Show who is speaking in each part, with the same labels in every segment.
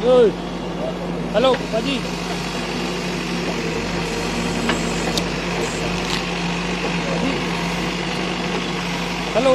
Speaker 1: ਰਿਹਾ
Speaker 2: ਹੈਲੋ ਭਾਜੀ। ਹੈਲੋ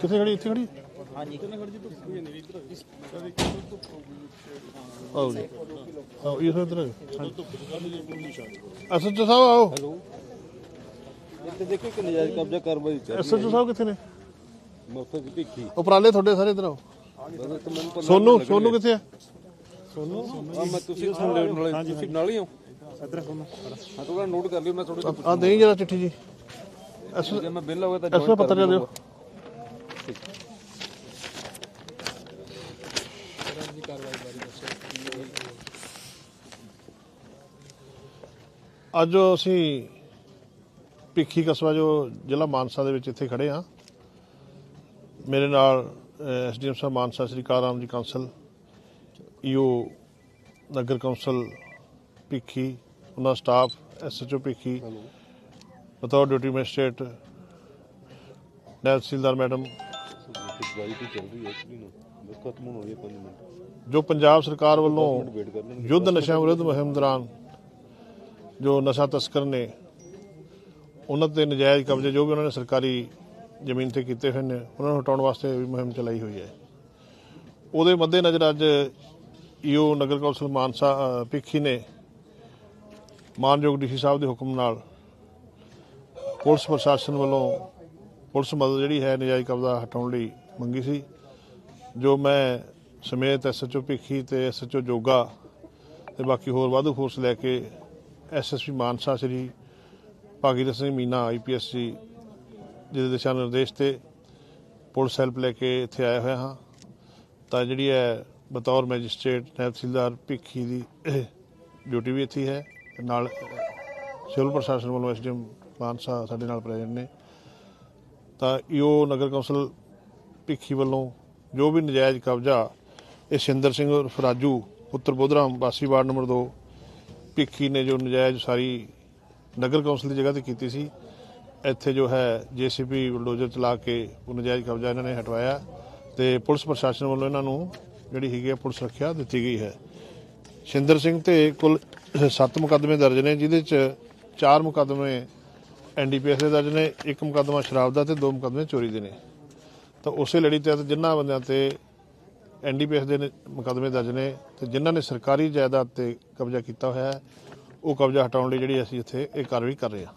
Speaker 3: ਕਿੱਥੇ ਖੜੀ ਇੱਥੇ ਖੜੀ? ਹਾਂਜੀ। ਕਿੰਨੇ ਖੜੀ ਜੀ ਆਓ ਜੀ। ਆਓ ਇਹ ਇਧਰ ਐਸਐਚਓ ਸਾਹਿਬ ਆਓ।
Speaker 4: ਇੱਥੇ ਦੇਖੋ ਕਿ ਨਜਾਇਜ਼ ਕਬਜ਼ਾ ਕਾਰਵਾਈ ਚੱਲ
Speaker 3: ਐਸਐਚਓ ਸਾਹਿਬ ਕਿੱਥੇ ਨੇ?
Speaker 4: ਦੀ ਭਿੱਖੀ।
Speaker 3: ਉਪਰਾਲੇ ਤੁਹਾਡੇ ਸਾਰੇ ਇਧਰ ਆਓ। ਸੋਨੂ ਸੋਨੂ ਕਿੱਥੇ ਆ?
Speaker 4: ਆ ਮੈਂ ਤੁਸੀਂ ਨਾਲ ਹੀ ਹੋ। ਇੱਧਰ ਸੁਣ ਹਾਂ ਥੋੜਾ ਨੋਟ ਕਰ ਲਿਓ ਮੈਂ ਥੋੜਾ
Speaker 3: ਆ ਦੇਈ ਜਰਾ ਚਿੱਠੀ ਜੀ।
Speaker 4: ਜੇ ਮੈਂ ਬਿੱਲ ਹੋਵੇ ਤਾਂ
Speaker 3: ਐਸਐਚਓ ਪੱਤਰ ਦੇ ਦਿਓ ਅੱਜ ਜੋ ਅਸੀਂ ਭਿੱਖੀ ਕਸਬਾ ਜੋ ਜ਼ਿਲ੍ਹਾ ਮਾਨਸਾ ਦੇ ਵਿੱਚ ਇੱਥੇ ਖੜੇ ਆ ਮੇਰੇ ਨਾਲ ਐਸਡੀਐਮ ਸਾਹਿਬ ਮਾਨਸਾ ਸ੍ਰੀ ਕਾਰਾਮ ਜੀ ਕਾਂਸਲ ਈਓ ਨਗਰ ਕੌਂਸਲ ਭਿੱਖੀ ਉਹਨਾਂ ਸਟਾਫ ਐਸਐਚਓ ਭਿੱਖੀ, ਬਤੌਰ ਡਿਊਟੀ ਮੈਜਿਸਟ੍ਰੇਟ ਤਹਿਸੀਲਦਾਰ ਮੈਡਮ। ਜੋ ਪੰਜਾਬ ਸਰਕਾਰ ਵੱਲੋਂ ਯੁੱਧ ਨਸ਼ਾ ਵਿਰੁੱਧ ਮੁਹਿੰਮ ਦੌਰਾਨ ਜੋ ਨਸ਼ਾ ਤਸਕਰ ਨੇ, ਉਹਨਾਂ ਤੇ ਨਜਾਇਜ਼ ਕਬਜ਼ੇ ਜੋ ਵੀ ਉਹਨਾਂ ਨੇ ਸਰਕਾਰੀ ਜ਼ਮੀਨ ਤੇ ਕੀਤੇ ਹੋਏ ਨੇ, ਉਹਨਾਂ ਨੂੰ ਹਟਾਉਣ ਵਾਸਤੇ ਵੀ ਮੁਹਿੰਮ ਚਲਾਈ ਹੋਈ ਹੈ। ਉਹਦੇ ਮੱਦੇ ਨਜ਼ਰ ਅੱਜ ਈਓ ਨਗਰ ਕੌਂਸਲ ਮਾਨਸਾ ਭਿੱਖੀ ਨੇ ਮਾਨਯੋਗ ਡੀਸੀ ਸਾਹਿਬ ਦੇ ਹੁਕਮ ਨਾਲ ਪੁਲਿਸ ਪ੍ਰਸ਼ਾਸਨ ਵੱਲੋਂ ਪੁਲਿਸ ਮਦਦ ਜਿਹੜੀ ਹੈ ਨਜਾਇਜ਼ ਕਬਜ਼ਾ ਹਟਾਉਣ ਲਈ ਮੰਗੀ ਸੀ, ਜੋ ਮੈਂ ਸਮੇਤ ਐਸਐਚਓ ਭਿੱਖੀ ਤੇ ਐਸਐਚਓ ਜੋਗਾ ਤੇ ਬਾਕੀ ਹੋਰ ਵਾਧੂ ਫੋਰਸ ਲੈ ਕੇ ਐਸਐਸਪੀ ਮਾਨਸਾ ਸ੍ਰੀ ਭਾਗੀਰਥ ਸਿੰਘ ਮੀਨਾ ਆਈਪੀਐਸ ਜੀ ਜਿਹਦੇ ਦਿਸ਼ਾ ਨਿਰਦੇਸ਼ ਤੇ ਪੁਲਿਸ ਹੈਲਪ ਲੈ ਕੇ ਇੱਥੇ ਆਇਆ ਹੋਇਆ ਹਾਂ। ਤਾਂ ਜਿਹੜੀ ਹੈ ਬਤੌਰ ਮੈਜਿਸਟ੍ਰੇਟ ਤਹਿਸੀਲਦਾਰ ਭਿੱਖੀ ਦੀ ਡਿਊਟੀ ਵੀ ਇੱਥੇ ਹੈ। ਨਾਲ ਸਿਵਲ ਪ੍ਰਸ਼ਾਸਨ ਵੱਲੋਂ ਐਸਡੀਐਮ ਮਾਨਸਾ ਸਾਡੇ ਨਾਲ ਪ੍ਰੈਜ਼ੈਂਟ ਨੇ। ਤਾਂ ਈਓ ਨਗਰ ਕੌਂਸਲ ਭਿੱਖੀ ਵੱਲੋਂ ਜੋ ਵੀ ਨਜਾਇਜ਼ ਕਬਜ਼ਾ, ਇਹ ਸਿੰਦਰ ਸਿੰਘ ਉਰਫ ਰਾਜੂ, ਪੁੱਤਰ ਬੋਧਰਾਮ ਵਾਸੀ ਵਾਰਡ ਨੰਬਰ 2 ਭਿੱਖੀ ਨੇ ਜੋ ਨਜਾਇਜ਼ ਸਾਰੀ ਨਗਰ ਕੌਂਸਲ ਦੀ ਜਗ੍ਹਾ ਤੇ ਕੀਤੀ ਸੀ, ਇੱਥੇ ਜੋ ਹੈ ਜੀਸੀਪੀ ਬਲਡੋਜ਼ਰ ਚਲਾ ਕੇ ਉਹ ਨਜਾਇਜ਼ ਕਬਜ਼ਾ ਇਹਨਾਂ ਨੇ ਹਟਵਾਇਆ ਤੇ ਪੁਲਿਸ ਪ੍ਰਸ਼ਾਸਨ ਵੱਲੋਂ ਇਹਨਾਂ ਨੂੰ ਜਿਹੜੀ ਹੈਗੀ ਹੈ ਪੁਲਿਸ ਰੱਖਿਆ ਦਿੱਤੀ ਗਈ ਹੈ। ਸਿੰਦਰ ਸਿੰਘ ਤੇ ਕੁੱਲ 7 ਮੁਕੱਦਮੇ ਦਰਜ ਨੇ, ਜਿਹਦੇ ਚ 4 ਮੁਕੱਦਮੇ ਐਨਡੀਪੀਐਸ ਦੇ ਦਰਜ ਨੇ, ਇੱਕ ਮੁਕੱਦਮਾ ਸ਼ਰਾਬ ਦਾ ਤੇ ਦੋ ਮੁਕੱਦਮੇ ਚੋਰੀ ਦੇ ਨੇ। ਤਾਂ ਉਸੇ ਲੜੀ ਤਹਿਤ ਜਿਨ੍ਹਾਂ ਬੰਦਿਆਂ ਤੇ ਐਨਡੀਪੀਐਸ ਦੇ ਨੇ- ਮੁਕੱਦਮੇ ਦਰਜ ਨੇ ਤੇ ਜਿਨ੍ਹਾਂ ਨੇ ਸਰਕਾਰੀ ਜਾਇਦਾਦ ਤੇ ਕਬਜ਼ਾ ਕੀਤਾ ਹੋਇਆ ਹੈ, ਉਹ ਕਬਜ਼ਾ ਹਟਾਉਣ ਲਈ ਜਿਹੜੀ ਅਸੀਂ ਇੱਥੇ ਇਹ ਕਾਰਵਾਈ ਕਰ ਰਹੇ ਹਾਂ।